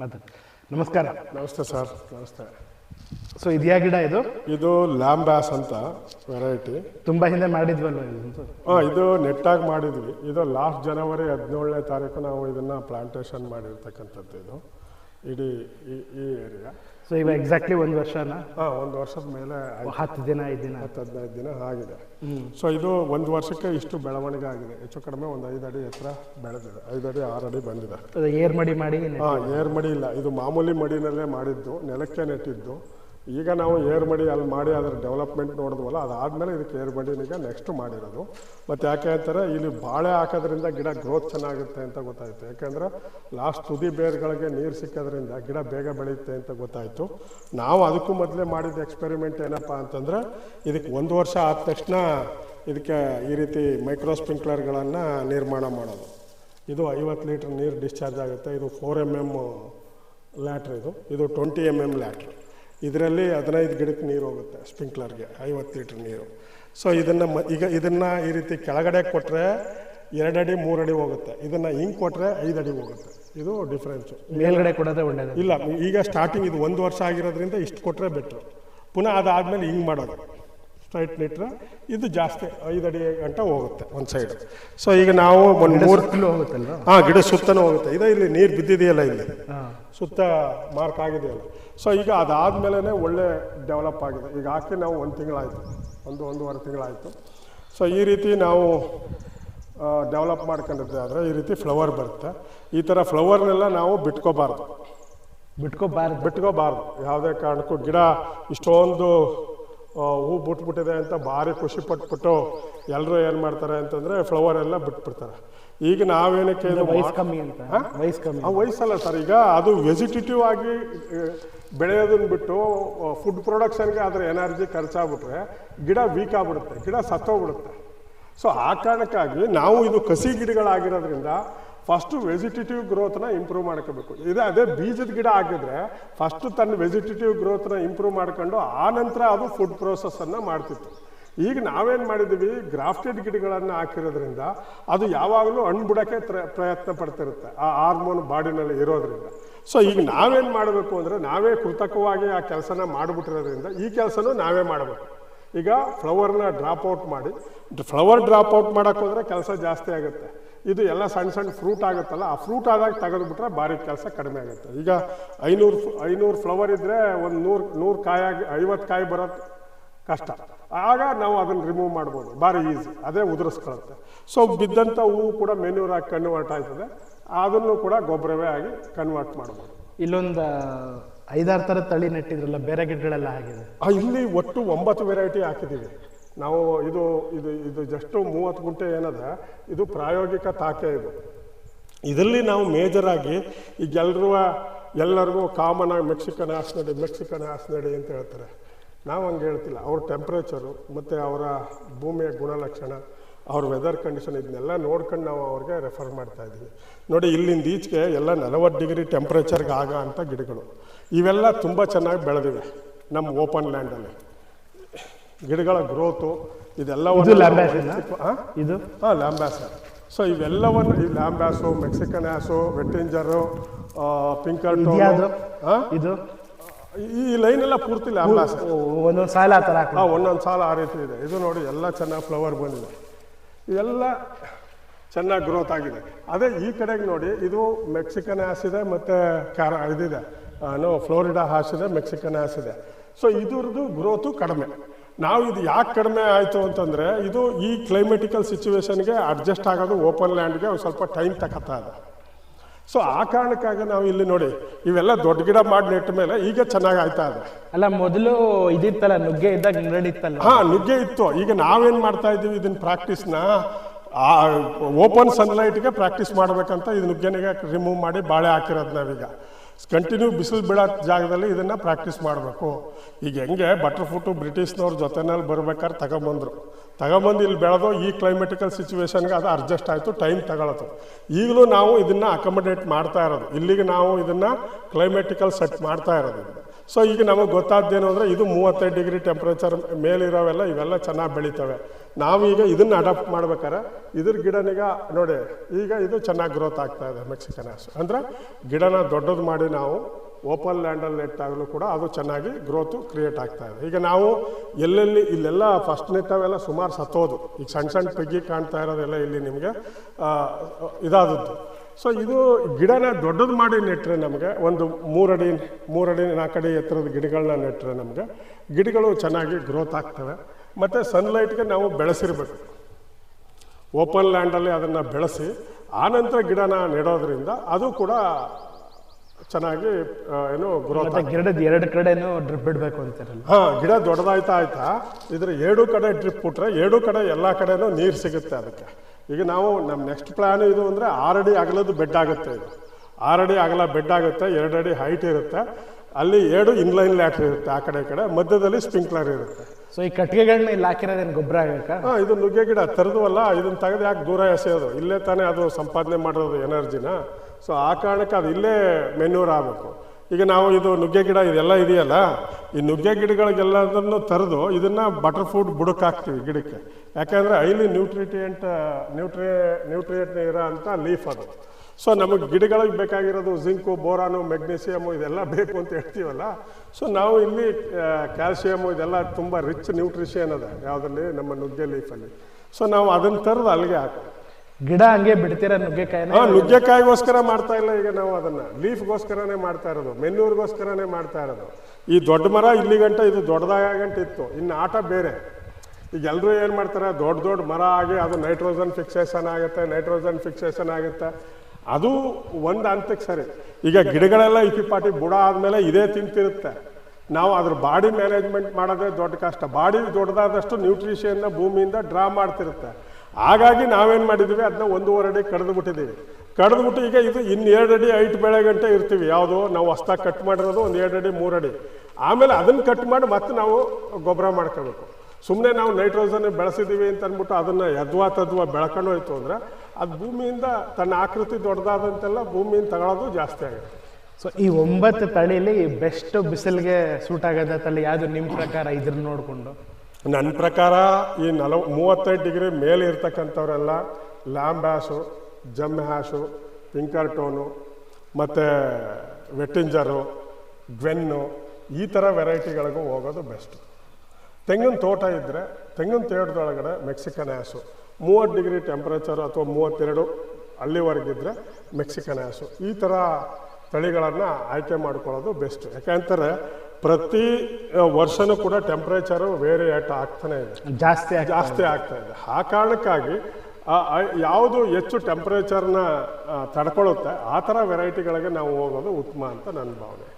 ಮತ್ತೆ. ನಮಸ್ಕಾರ. ನಮಸ್ತೆ ಸರ್. ನಮಸ್ತೆ. ಸೊ ಇದು ಯಾವ ಗಿಡ ಇದು? ಇದು ಲ್ಯಾಂಬಾಸ್ ಅಂತ ವೆರೈಟಿ ತುಂಬಾ ಹಿಂದೆ ಮಾಡಿದ್ವಲ್ವ ಇದು? ಹಾಂ ಇದು ನೆಟ್ಟಾಗಿ ಮಾಡಿದ್ವಿ. ಇದು ಲಾಸ್ಟ್ ಜನವರಿ ಹದಿನೇಳನೇ ತಾರೀಕು ನಾವು ಇದನ್ನು ಪ್ಲಾಂಟೇಶನ್ ಮಾಡಿರ್ತಕ್ಕಂಥದ್ದು ಇದು. ಇಡೀ ಈ ಈ ಏರಿಯಾ ಸೊ ಇವಾಗ ಎಕ್ಸಾಕ್ಟ್ಲಿ ಒಂದು ವರ್ಷನ? ಹಾಂ ಒಂದು ವರ್ಷದ ಮೇಲೆ. ಹತ್ತು ದಿನ ಐದು ದಿನ? ಹತ್ತು ಹದಿನೈದು ದಿನ ಆಗಿದೆ. ಸೊ ಇದು ಒಂದು ವರ್ಷಕ್ಕೆ ಇಷ್ಟು ಬೆಳವಣಿಗೆ ಆಗಿದೆ. ಹೆಚ್ಚು ಕಡಿಮೆ ಒಂದು ಐದು ಅಡಿ ಎತ್ತರ ಬೆಳೆದಿದೆ. ಐದು ಅಡಿ ಆರು ಅಡಿ ಬಂದಿದೆ. ಏರ್ ಮಡಿ ಮಾಡಿ ಹಾಂ ಏರ್ ಮಡಿ ಇಲ್ಲ. ಇದು ಮಾಮೂಲಿ ಮಡಿನಲ್ಲೇ ಮಾಡಿದ್ದು ನೆಲಕ್ಕೆ ನೆಟ್ಟಿದ್ದು. ಈಗ ನಾವು ಏರ್ಮಡಿ ಅಲ್ಲಿ ಮಾಡಿ ಅದರ ಡೆವಲಪ್ಮೆಂಟ್ ನೋಡಿದ್ವಲ್ಲ, ಅದಾದಮೇಲೆ ಇದಕ್ಕೆ ಈಗ ನೆಕ್ಸ್ಟ್ ಮಾಡಿರೋದು. ಮತ್ತು ಯಾಕೆ ಅಂತಾರೆ, ಇಲ್ಲಿ ಬಾಳೆ ಹಾಕೋದ್ರಿಂದ ಗಿಡ ಗ್ರೋತ್ ಚೆನ್ನಾಗುತ್ತೆ ಅಂತ ಗೊತ್ತಾಯಿತು. ಯಾಕೆಂದರೆ ಲಾಸ್ಟ್ ತುದಿ ಬೇರ್ಗಳಿಗೆ ನೀರು ಸಿಕ್ಕೋದ್ರಿಂದ ಗಿಡ ಬೇಗ ಬೆಳೆಯುತ್ತೆ ಅಂತ ಗೊತ್ತಾಯಿತು. ನಾವು ಅದಕ್ಕೂ ಮೊದಲೇ ಮಾಡಿದ ಎಕ್ಸ್ಪೆರಿಮೆಂಟ್ ಏನಪ್ಪ ಅಂತಂದರೆ, ಇದಕ್ಕೆ ಒಂದು ವರ್ಷ ಆದ ತಕ್ಷಣ ಇದಕ್ಕೆ ಈ ರೀತಿ ಮೈಕ್ರೋ ಸ್ಪ್ರಿಂಕ್ಲರ್ಗಳನ್ನು ನಿರ್ಮಾಣ ಮಾಡೋದು. ಇದು ಐವತ್ತು ಲೀಟ್ರ್ ನೀರು ಡಿಸ್ಚಾರ್ಜ್ ಆಗುತ್ತೆ. ಇದು ಫೋರ್ ಎಂ ಎಂ ಲ್ಯಾಟ್ರ್ ಇದು. ಇದು ಟ್ವೆಂಟಿ ಎಂ ಎಂ ಲ್ಯಾಟ್ರ್. ಇದರಲ್ಲಿ ಹದಿನೈದು ಗಿಡಕ್ಕೆ ನೀರು ಹೋಗುತ್ತೆ ಸ್ಪ್ರಿಂಕ್ಲರ್ಗೆ ಐವತ್ತು ಲೀಟ್ರ್ ನೀರು. ಸೊ ಇದನ್ನು ಮ ಈಗ ಇದನ್ನು ಈ ರೀತಿ ಕೆಳಗಡೆ ಕೊಟ್ಟರೆ ಎರಡಡಿ ಮೂರಡಿ ಹೋಗುತ್ತೆ. ಇದನ್ನು ಹಿಂಗೆ ಕೊಟ್ಟರೆ ಐದು ಅಡಿ ಹೋಗುತ್ತೆ. ಇದು ಡಿಫ್ರೆನ್ಸು ಮೇಲ್ಗಡೆ ಕೊಡೋದೇ ಒಳ್ಳೆಯದು ಇಲ್ಲ ಈಗ ಸ್ಟಾರ್ಟಿಂಗ್ ಇದು ಒಂದು ವರ್ಷ ಆಗಿರೋದ್ರಿಂದ ಇಷ್ಟು ಕೊಟ್ಟರೆ ಬೆಟ್ರು ಪುನಃ ಅದಾದಮೇಲೆ ಹಿಂಗೆ ಮಾಡೋದು. ಸ್ಟ್ರೈಟ್ ಲೀಟ್ರ್ ಇದು ಜಾಸ್ತಿ ಐದು ಅಡಿ ಗಂಟ ಹೋಗುತ್ತೆ ಒಂದು ಸೈಡ್ ಸೊ ಈಗ ನಾವು ಒಂದು ಮೂರು ಕಿಲೋ ಹೋಗುತ್ತಲ್ಲ ಹಾಂ ಗಿಡ ಸುತ್ತನೂ ಹೋಗುತ್ತೆ. ಇದೇ ಇಲ್ಲಿ ನೀರು ಬಿದ್ದಿದೆಯಲ್ಲ ಇಲ್ಲಿ? ಸುತ್ತ ಮಾರ್ಕ್ ಆಗಿದೆಯಲ್ಲ? ಸೊ ಈಗ ಅದಾದಮೇಲೆ ಒಳ್ಳೆ ಡೆವಲಪ್ ಆಗಿದೆ. ಈಗ ಹಾಕಿ ನಾವು ಒಂದು ತಿಂಗಳಾಯಿತು. ಒಂದು ಒಂದೂವರೆ ತಿಂಗಳಾಯಿತು. ಸೊ ಈ ರೀತಿ ನಾವು ಡೆವಲಪ್ ಮಾಡ್ಕೊಂಡಿದ್ದೆ. ಆದರೆ ಈ ರೀತಿ ಫ್ಲವರ್ ಬರುತ್ತೆ. ಈ ಥರ ಫ್ಲವರ್ನೆಲ್ಲ ನಾವು ಬಿಟ್ಕೋಬಾರ್ದು. ಬಿಟ್ಕೋಬಾರ್ದು. ಬಿಟ್ಕೋಬಾರ್ದು. ಯಾವುದೇ ಕಾರಣಕ್ಕೂ ಗಿಡ ಇಷ್ಟೊಂದು ಹೂ ಬಿಟ್ಬಿಟ್ಟಿದೆ ಅಂತ ಭಾರಿ ಖುಷಿ ಪಟ್ಬಿಟ್ಟು ಎಲ್ಲರೂ ಏನು ಮಾಡ್ತಾರೆ ಅಂತಂದರೆ ಫ್ಲವರ್ ಎಲ್ಲ ಬಿಟ್ಬಿಡ್ತಾರೆ. ಈಗ ನಾವೇನಕ್ಕೆ ಕಮ್ಮಿ ಅಂತ. ವಯಸ್ಸಲ್ಲ ಸರ್ ಈಗ ಅದು ವೆಜಿಟೇಟಿವ್ ಆಗಿ ಬೆಳೆಯೋದನ್ನ ಬಿಟ್ಟು ಫುಡ್ ಪ್ರೊಡಕ್ಷನ್ಗೆ ಅದರ ಎನರ್ಜಿ ಖರ್ಚಾಗ್ಬಿಟ್ರೆ ಗಿಡ ವೀಕ್ ಆಗ್ಬಿಡುತ್ತೆ ಗಿಡ ಸತ್ತೋಗ್ಬಿಡುತ್ತೆ. ಸೊ ಆ ಕಾರಣಕ್ಕಾಗಿ ನಾವು ಇದು ಕಸಿ ಗಿಡಗಳಾಗಿರೋದ್ರಿಂದ ಫಸ್ಟು ವೆಜಿಟೇಟಿವ್ ಗ್ರೋತ್ನ ಇಂಪ್ರೂವ್ ಮಾಡ್ಕೋಬೇಕು. ಇದು ಅದೇ ಬೀಜದ ಗಿಡ ಆಗಿದ್ರೆ ಫಸ್ಟು ತನ್ನ ವೆಜಿಟೇಟಿವ್ ಗ್ರೋತ್ನ ಇಂಪ್ರೂವ್ ಮಾಡ್ಕೊಂಡು ಆ ನಂತರ ಅದು ಫುಡ್ ಪ್ರೋಸೆಸ್ಸನ್ನು ಮಾಡ್ತಿತ್ತು. ಈಗ ನಾವೇನು ಮಾಡಿದ್ದೀವಿ? ಗ್ರಾಫ್ಟೆಡ್ ಗಿಡಗಳನ್ನು ಹಾಕಿರೋದ್ರಿಂದ ಅದು ಯಾವಾಗಲೂ ಹಣ್ಣು ಬಿಡೋಕ್ಕೆ ಪ್ರಯತ್ನ ಪಡ್ತಿರುತ್ತೆ ಆ ಹಾರ್ಮೋನ್ ಬಾಡಿನಲ್ಲಿ ಇರೋದ್ರಿಂದ. ಸೊ ಈಗ ನಾವೇನು ಮಾಡಬೇಕು ಅಂದರೆ ನಾವೇ ಕೃತಕವಾಗಿ ಆ ಕೆಲಸನ ಮಾಡಿಬಿಟ್ಟಿರೋದ್ರಿಂದ ಈ ಕೆಲಸನೂ ನಾವೇ ಮಾಡಬೇಕು. ಈಗ ಫ್ಲವರ್ನ ಡ್ರಾಪ್ ಔಟ್ ಮಾಡಿ ಫ್ಲವರ್ ಡ್ರಾಪ್ ಔಟ್ ಮಾಡೋಕ್ಕೋದ್ರೆ ಕೆಲಸ ಜಾಸ್ತಿ ಆಗುತ್ತೆ. ಇದು ಎಲ್ಲ ಸಣ್ಣ ಸಣ್ಣ ಫ್ರೂಟ್ ಆಗುತ್ತಲ್ಲ ಆ ಫ್ರೂಟ್ ಆದಾಗ ತೆಗೆದುಬಿಟ್ರೆ ಭಾರಿ ಕೆಲಸ ಕಡಿಮೆ ಆಗುತ್ತೆ. ಈಗ ಐನೂರು ಐನೂರು ಫ್ಲವರ್ ಇದ್ದರೆ ಒಂದು ನೂರು ನೂರು ಕಾಯಾಗಿ ಐವತ್ತು ಕಾಯಿ ಬರೋದು ಕಷ್ಟ. ಆಗ ನಾವು ಅದನ್ನು ರಿಮೂವ್ ಮಾಡ್ಬೋದು ಭಾರಿ ಈಸಿ ಅದೇ ಉದುರಿಸ್ಕೊಳುತ್ತೆ. ಸೊ ಬಿದ್ದಂಥ ಹೂವು ಕೂಡ ಮೆನ್ಯೂರ್ ಆಗಿ ಕನ್ವರ್ಟ್ ಆಯ್ತದೆ ಅದನ್ನು ಕೂಡ ಗೊಬ್ಬರವೇ ಆಗಿ ಕನ್ವರ್ಟ್ ಮಾಡ್ಬೋದು. ಇಲ್ಲೊಂದು ಐದಾರು ಥರ ತಳಿ ನೆಟ್ಟಿದ್ರಲ್ಲ ಬೇರೆ ಗಿಡಗಳೆಲ್ಲ ಆಗಿದೆ ಇಲ್ಲಿ ಒಟ್ಟು ಒಂಬತ್ತು ವೆರೈಟಿ ಹಾಕಿದ್ದೀವಿ ನಾವು ಇದು ಇದು ಇದು ಜಸ್ಟು ಮೂವತ್ತು ಗುಂಟೆ ಏನದ, ಇದು ಪ್ರಾಯೋಗಿಕ ತಾಕೆ ಇದು. ಇದರಲ್ಲಿ ನಾವು ಮೇಜರ್ ಆಗಿ ಈಗ ಎಲ್ಲರೂ ಎಲ್ಲರಿಗೂ ಕಾಮನ್ ಆಗಿ ಮೆಕ್ಸಿಕನ್ ನಡಿ ಮೆಕ್ಸಿಕನ್ ನಡಿ ಅಂತ ಹೇಳ್ತಾರೆ. ನಾವು ಹಂಗೆ ಹೇಳ್ತಿಲ್ಲ, ಅವ್ರ ಟೆಂಪ್ರೇಚರು ಮತ್ತು ಅವರ ಭೂಮಿಯ ಗುಣಲಕ್ಷಣ, ಅವ್ರ ವೆದರ್ ಕಂಡೀಷನ್ ಇದನ್ನೆಲ್ಲ ನೋಡ್ಕೊಂಡು ನಾವು ಅವ್ರಿಗೆ ರೆಫರ್ ಮಾಡ್ತಾ ಇದ್ದೀವಿ. ನೋಡಿ, ಇಲ್ಲಿಂದ ಈಚೆಗೆ ಎಲ್ಲ ನಲವತ್ತು ಡಿಗ್ರಿ ಟೆಂಪ್ರೇಚರ್ಗೆ ಆಗ ಅಂತ ಗಿಡಗಳು. ಇವೆಲ್ಲ ತುಂಬ ಚೆನ್ನಾಗಿ ಬೆಳೆದಿವೆ ನಮ್ಮ ಓಪನ್ ಲ್ಯಾಂಡಲ್ಲಿ ಗಿಡಗಳ ಗ್ರೋತು ಇದೆಲ್ಲ ಇದು? ಹಾಂ ಲ್ಯಾಂಬ್ಯಾಸರ್ ಸೊ ಇವೆಲ್ಲವನ್ನು ಈ ಲ್ಯಾಂಬ್ಯಾಸು ಮೆಕ್ಸಿಕನ್ ಆ್ಯಸು ವೆಟ್ಟಿಂಜರು ಪಿಂಕರ್ ಇದು? ಈ ಲೈನ್ ಎಲ್ಲ ಪೂರ್ತಿ ಲ್ಯಾಂಬ್ಯಾಸರ್ ಒಂದೊಂದು ಸಾಲ ಆ ಥರ ಹಾಂ ಒಂದೊಂದು ಸಾಲ ಆ ರೀತಿ ಇದೆ. ಇದು ನೋಡಿ ಎಲ್ಲ ಚೆನ್ನಾಗಿ ಫ್ಲವರ್ ಬಂದಿದೆ. ಇದೆಲ್ಲ ಚೆನ್ನಾಗಿ ಗ್ರೋತ್ ಆಗಿದೆ. ಅದೇ ಈ ಕಡೆಗೆ ನೋಡಿ ಇದು ಮೆಕ್ಸಿಕನ್ ಆ್ಯಸ್ ಇದೆ ಮತ್ತು ಕ್ಯಾರ ಇದಿದೆ. ನೋ ಫ್ಲೋರಿಡಾ ಹಾಸ್ ಇದೆ ಮೆಕ್ಸಿಕನ್ ಆ್ಯಸ್ ಇದೆ. ಸೊ ಇದ್ರದ್ದು ಗ್ರೋತು ಕಡಿಮೆ. ನಾವು ಇದು ಯಾಕೆ ಕಡಿಮೆ ಆಯಿತು ಅಂತಂದರೆ ಇದು ಈ ಕ್ಲೈಮೆಟಿಕಲ್ ಸಿಚುವೇಶನ್ಗೆ ಅಡ್ಜಸ್ಟ್ ಆಗೋದು ಓಪನ್ ಲ್ಯಾಂಡ್ಗೆ ಒಂದು ಸ್ವಲ್ಪ ಟೈಮ್ ತಗೋತಾ ಇದೆ. ಸೊ ಆ ಕಾರಣಕ್ಕಾಗಿ ನಾವು ಇಲ್ಲಿ ನೋಡಿ ಇವೆಲ್ಲ ದೊಡ್ಡ ಗಿಡ ಮಾಡಿ ನೆಟ್ಟ ಮೇಲೆ ಈಗ ಚೆನ್ನಾಗಿ ಆಯ್ತಾ ಇದೆ. ಅಲ್ಲ ಮೊದಲು ಇದಿತ್ತಲ್ಲ ನುಗ್ಗೆ ಇದ್ದಾಗ ನಡೀತಲ್ಲ ಹಾ ನುಗ್ಗೆ ಇತ್ತು. ಈಗ ನಾವೇನ್ ಮಾಡ್ತಾ ಇದ್ದೀವಿ ಇದನ್ನ ಪ್ರಾಕ್ಟೀಸ್ನ ಓಪನ್ ಸನ್ಲೈಟ್ಗೆ ಪ್ರಾಕ್ಟೀಸ್ ಮಾಡ್ಬೇಕಂತ ಇದು ನುಗ್ಗೆನಿಗೆ ರಿಮೂವ್ ಮಾಡಿ ಬಾಳೆ ಹಾಕಿರೋದು ನಾವೀಗ. ಕಂಟಿನ್ಯೂ ಬಿಸಿಲು ಬಿಡೋ ಜಾಗದಲ್ಲಿ ಇದನ್ನು ಪ್ರಾಕ್ಟೀಸ್ ಮಾಡಬೇಕು. ಈಗ ಹೆಂಗೆ ಬಟರ್ ಫುಟ್ಟು ಬ್ರಿಟಿಷ್ನವ್ರ ಜೊತೆನಲ್ಲಿ ಬರ್ಬೇಕಾದ್ರೆ ತಗೊಂಬಂದ್ರು. ತಗೊಂಬಂದು ಇಲ್ಲಿ ಬೆಳೆದು ಈ ಕ್ಲೈಮೆಟಿಕಲ್ ಸಿಚುವೇಶನ್ಗೆ ಅದು ಅಡ್ಜಸ್ಟ್ ಆಯಿತು ಟೈಮ್ ತಗೊಳತು ಈಗಲೂ ನಾವು ಇದನ್ನು ಅಕಮಡೇಟ್ ಮಾಡ್ತಾ ಇರೋದು. ಇಲ್ಲಿಗೆ ನಾವು ಇದನ್ನು ಕ್ಲೈಮೆಟಿಕಲ್ ಸೆಟ್ ಮಾಡ್ತಾ ಇರೋದು. ಸೊ ಈಗ ನಮಗೆ ಗೊತ್ತಾದ್ದೇನು ಅಂದರೆ ಇದು ಮೂವತ್ತೈದು ಡಿಗ್ರಿ ಟೆಂಪ್ರೇಚರ್ ಮೇಲಿರೋವೆಲ್ಲ ಇವೆಲ್ಲ ಚೆನ್ನಾಗಿ ಬೆಳೀತವೆ. ನಾವು ಈಗ ಇದನ್ನು ಅಡಾಪ್ಟ್ ಮಾಡ್ಬೇಕಾರೆ ಇದ್ರ ಗಿಡನೀಗ ನೋಡಿ, ಈಗ ಇದು ಚೆನ್ನಾಗಿ ಗ್ರೋತ್ ಆಗ್ತಾ ಇದೆ ಮೆಕ್ಸಿಕನ್ ಅಂದರೆ ಗಿಡನ ದೊಡ್ಡದು ಮಾಡಿ ನಾವು ಓಪನ್ ಲ್ಯಾಂಡಲ್ಲಿ ನೆಟ್ಟಾಗಲೂ ಕೂಡ ಅದು ಚೆನ್ನಾಗಿ ಗ್ರೋತು ಕ್ರಿಯೇಟ್ ಆಗ್ತಾ ಇದೆ. ಈಗ ನಾವು ಎಲ್ಲೆಲ್ಲಿ, ಇಲ್ಲೆಲ್ಲ ಫಸ್ಟ್ ನೆಟ್ಟವೆಲ್ಲ ಸುಮಾರು ಸತ್ತೋದು. ಈಗ ಸಣ್ಣ ಸಣ್ಣ ಪಿಗ್ಗಿ ಕಾಣ್ತಾ ಇರೋದೆಲ್ಲ ಇಲ್ಲಿ ನಿಮಗೆ ಇದಾದದ್ದು. ಸೊ ಇದು ಗಿಡನ ದೊಡ್ಡದು ಮಾಡಿ ನೆಟ್ಟರೆ ನಮಗೆ ಒಂದು ಮೂರಡಿ ಮೂರಡಿ ನಾಲ್ಕಡಿ ಎತ್ತರದ ಗಿಡಗಳನ್ನ ನೆಟ್ಟರೆ ನಮಗೆ ಗಿಡಗಳು ಚೆನ್ನಾಗಿ ಗ್ರೋತ್ ಆಗ್ತವೆ. ಮತ್ತು ಸನ್ಲೈಟ್ಗೆ ನಾವು ಬೆಳೆಸಿರ್ಬೇಕು. ಓಪನ್ ಲ್ಯಾಂಡಲ್ಲಿ ಅದನ್ನು ಬೆಳೆಸಿ ಆನಂತರ ಗಿಡನ ನೆಡೋದ್ರಿಂದ ಅದು ಕೂಡ ಚೆನ್ನಾಗಿ ಏನು ಗ್ರೋತ್ ಗಿಡದ ಎರಡು ಕಡೆನೂ ಡ್ರಿಪ್ ಬಿಡಬೇಕು ಅಂತಾರಲ್ಲ. ಹಾಂ ಗಿಡ ದೊಡ್ಡದಾಯ್ತಾ ಆಯ್ತಾ ಇದ್ರ ಎರಡು ಕಡೆ ಡ್ರಿಪ್ ಬಿಟ್ರೆ ಎರಡು ಕಡೆ ಎಲ್ಲ ಕಡೆನೂ ನೀರು ಸಿಗುತ್ತೆ ಅದಕ್ಕೆ. ಈಗ ನಾವು ನಮ್ಮ ನೆಕ್ಸ್ಟ್ ಪ್ಲಾನ್ ಇದು ಅಂದರೆ ಆರಡಿ ಅಗಲದ್ದು ಬೆಡ್ ಆಗುತ್ತೆ ಇದು. ಆರಡಿ ಅಗಲ ಬೆಡ್ ಆಗುತ್ತೆ ಎರಡು ಅಡಿ ಹೈಟ್ ಇರುತ್ತೆ. ಅಲ್ಲಿ ಎರಡು ಇನ್ಲೈನ್ ಲ್ಯಾಟ್ರ್ ಇರುತ್ತೆ ಆ ಕಡೆ ಈ ಕಡೆ ಮಧ್ಯದಲ್ಲಿ ಸ್ಪ್ರಿಂಕ್ಲರ್ ಇರುತ್ತೆ. ಸೊ ಈ ಕಟ್ಟಿಗೆಗಳನ್ನ ಇಲ್ಲಿ ಹಾಕಿರೋದೇನು ಗೊಬ್ಬರ ಆಗಬೇಕಾ? ಹಾಂ ಇದು ನುಗ್ಗೆ ಗಿಡ ತರದುವಲ್ಲ ಇದನ್ನು ತೆಗೆದು ಯಾಕೆ ದೂರ ಎಸೆಯೋದು? ಇಲ್ಲೇ ತಾನೇ ಅದು ಸಂಪಾದನೆ ಮಾಡೋದು ಎನರ್ಜಿನ. ಸೊ ಆ ಕಾರಣಕ್ಕೆ ಅದು ಇಲ್ಲೇ ಮೆನ್ಯೂರ್ ಆಗಬೇಕು ಈಗ ನಾವು ಇದು ನುಗ್ಗೆ ಗಿಡ ಇದೆಲ್ಲ ಇದೆಯಲ್ಲ, ಈ ನುಗ್ಗೆ ಗಿಡಗಳಿಗೆಲ್ಲದನ್ನು ತರೆದು ಇದನ್ನು ಬಟರ್ ಫುಡ್ ಬುಡಕ್ಕೆ ಹಾಕ್ತೀವಿ ಗಿಡಕ್ಕೆ. ಯಾಕಂದ್ರೆ ಐಲಿ ನ್ಯೂಟ್ರಿಟಿಯೆಂಟ್ ನ್ಯೂಟ್ರಿ ನ್ಯೂಟ್ರಿಯೆಂಟ್ ಇರೋ ಅಂತ ಲೀಫ್ ಅದು. ಸೊ ನಮಗೆ ಗಿಡಗಳಿಗೆ ಬೇಕಾಗಿರೋದು ಜಿಂಕು ಬೋರಾನು ಮೆಗ್ನೀಸಿಯಮು ಇದೆಲ್ಲ ಬೇಕು ಅಂತ ಹೇಳ್ತೀವಲ್ಲ. ಸೊ ನಾವು ಇಲ್ಲಿ ಕ್ಯಾಲ್ಸಿಯಮು ಇದೆಲ್ಲ ತುಂಬ ರಿಚ್ ನ್ಯೂಟ್ರಿಷಿಯನ್ ಅದ, ಯಾವುದರಲ್ಲಿ? ನಮ್ಮ ನುಗ್ಗೆ ಲೀಫಲ್ಲಿ ಸೊ ನಾವು ಅದನ್ನು ತರದು ಅಲ್ಲಿಗೆ ಹಾಕಿ ಗಿಡ ಹಂಗೆ ಬಿಡ್ತೀರಾ ನುಗ್ಗೆಕಾಯಿ ನುಗ್ಗೆಕಾಯಿಗೋಸ್ಕರ ಮಾಡ್ತಾ ಇಲ್ಲ ಈಗ ನಾವು ಅದನ್ನ. ಲೀಫ್ಗೋಸ್ಕರನೇ ಮಾಡ್ತಾ ಇರೋದು, ಮೆನ್ನೂರ್ಗೋಸ್ಕರನೇ ಮಾಡ್ತಾ ಇರೋದು. ಈ ದೊಡ್ಡ ಮರ ಇಲ್ಲಿ ಗಂಟ, ಇದು ದೊಡ್ಡದಾಗಂಟ ಇತ್ತು. ಇನ್ನು ಆಟ ಬೇರೆ. ಈಗ ಎಲ್ಲರೂ ಏನು ಮಾಡ್ತಾರೆ? ದೊಡ್ಡ ದೊಡ್ಡ ಮರ ಆಗಿ ಅದು ನೈಟ್ರೋಜನ್ ಫಿಕ್ಸೇಷನ್ ಆಗುತ್ತೆ, ನೈಟ್ರೋಜನ್ ಫಿಕ್ಸೇಷನ್ ಆಗುತ್ತೆ. ಅದು ಒಂದು ಹಂತಕ್ಕೆ ಸರಿ. ಈಗ ಗಿಡಗಳೆಲ್ಲ ಇಪಿಪಾಟಿ ಬುಡ ಆದಮೇಲೆ ಇದೇ ತಿಂತಿರುತ್ತೆ. ನಾವು ಅದ್ರ ಬಾಡಿ ಮ್ಯಾನೇಜ್ಮೆಂಟ್ ಮಾಡೋದೇ ದೊಡ್ಡ ಕಷ್ಟ. ಬಾಡಿ ದೊಡ್ಡದಾದಷ್ಟು ನ್ಯೂಟ್ರಿಷನ್ನ ಭೂಮಿಯಿಂದ ಡ್ರಾ ಮಾಡ್ತಿರುತ್ತೆ. ಹಾಗಾಗಿ ನಾವೇನು ಮಾಡಿದ್ದೀವಿ ಅದನ್ನ ಒಂದೂವರೆ ಅಡಿ ಕಡ್ದು ಬಿಟ್ಟಿದ್ದೀವಿ ಕಡ್ದುಬಿಟ್ಟು ಈಗ ಇದು ಇನ್ನು ಎರಡು ಅಡಿ ಐಟ್ ಬೆಳೆ ಗಂಟೆ ಇರ್ತೀವಿ. ಯಾವುದು ನಾವು ಹೊಸ್ದಾಗಿ ಕಟ್ ಮಾಡಿರೋದು ಒಂದು ಎರಡು ಅಡಿ, ಮೂರು ಅಡಿ. ಆಮೇಲೆ ಅದನ್ನು ಕಟ್ ಮಾಡಿ ಮತ್ತೆ ನಾವು ಗೊಬ್ಬರ ಮಾಡ್ಕೋಬೇಕು. ಸುಮ್ಮನೆ ನಾವು ನೈಟ್ರೋಜನ್ ಬೆಳೆಸಿದ್ದೀವಿ ಅಂತ ಅಂದ್ಬಿಟ್ಟು ಅದನ್ನು ಯದ್ವಾ ತದ್ವಾ ಬೆಳ್ಕೊಂಡು ಹೋಯ್ತು ಅಂದರೆ ಅದು ಭೂಮಿಯಿಂದ ತನ್ನ ಆಕೃತಿ ದೊಡ್ಡದಾದಂತೆಲ್ಲ ಭೂಮಿಯಿಂದ ತಗೊಳ್ಳೋದು ಜಾಸ್ತಿ ಆಗುತ್ತೆ ಸೊ ಈ ಒಂಬತ್ತು ತಳಿಲಿ ಬೆಸ್ಟ್ ಬಿಸಿಲಿಗೆ ಸೂಟ್ ಆಗದ ತಳಿ ಯಾವುದು? ನಿಮ್ಮ ಪ್ರಕಾರ ಇದ್ರ ನೋಡಿಕೊಂಡು. ನನ್ನ ಪ್ರಕಾರ ಈ ನಲವ ಮೂವತ್ತೈದು ಡಿಗ್ರಿ ಮೇಲೆ ಇರ್ತಕ್ಕಂಥವರೆಲ್ಲ ಲ್ಯಾಂಬ್ ಜಮ್ ಹ್ಯಾಶು ಪಿಂಕರ್ ಟೋನು, ಮತ್ತು ವೆಟ್ಟಿಂಜರು, ಗ್ವೆನ್ನು, ಈ ಥರ ವೆರೈಟಿಗಳಿಗೂ ಹೋಗೋದು ಬೆಸ್ಟ್. ತೆಂಗಿನ ತೋಟ ಇದ್ದರೆ ತೆಂಗಿನ ತೋಟದೊಳಗಡೆ ಮೆಕ್ಸಿಕನ್ ಹ್ಯಾಸು. ಮೂವತ್ತು ಡಿಗ್ರಿ ಟೆಂಪ್ರೇಚರ್ ಅಥವಾ ಮೂವತ್ತೆರಡು ಅಲ್ಲಿವರೆಗಿದ್ರೆ ಮೆಕ್ಸಿಕನ್ ಹ್ಯಾಸು. ಈ ಥರ ತಳಿಗಳನ್ನು ಆಯ್ಕೆ ಮಾಡ್ಕೊಳ್ಳೋದು ಬೆಸ್ಟ್. ಯಾಕಂತಾರೆ ಪ್ರತಿ ವರ್ಷನೂ ಕೂಡ ಟೆಂಪ್ರೇಚರು ವೇರಿಯೇಟ್ ಆಗ್ತಾನೆ ಇದೆ. ಜಾಸ್ತಿ ಜಾಸ್ತಿ ಆಗ್ತಾ ಇದೆ. ಆ ಕಾರಣಕ್ಕಾಗಿ ಯಾವುದು ಹೆಚ್ಚು ಟೆಂಪ್ರೇಚರ್ನ ತಡ್ಕೊಳ್ಳುತ್ತೆ ಆ ಥರ ವೆರೈಟಿಗಳಿಗೆ ನಾವು ಹೋಗೋದು ಉತ್ತಮ ಅಂತ ನನ್ನ ಭಾವನೆ.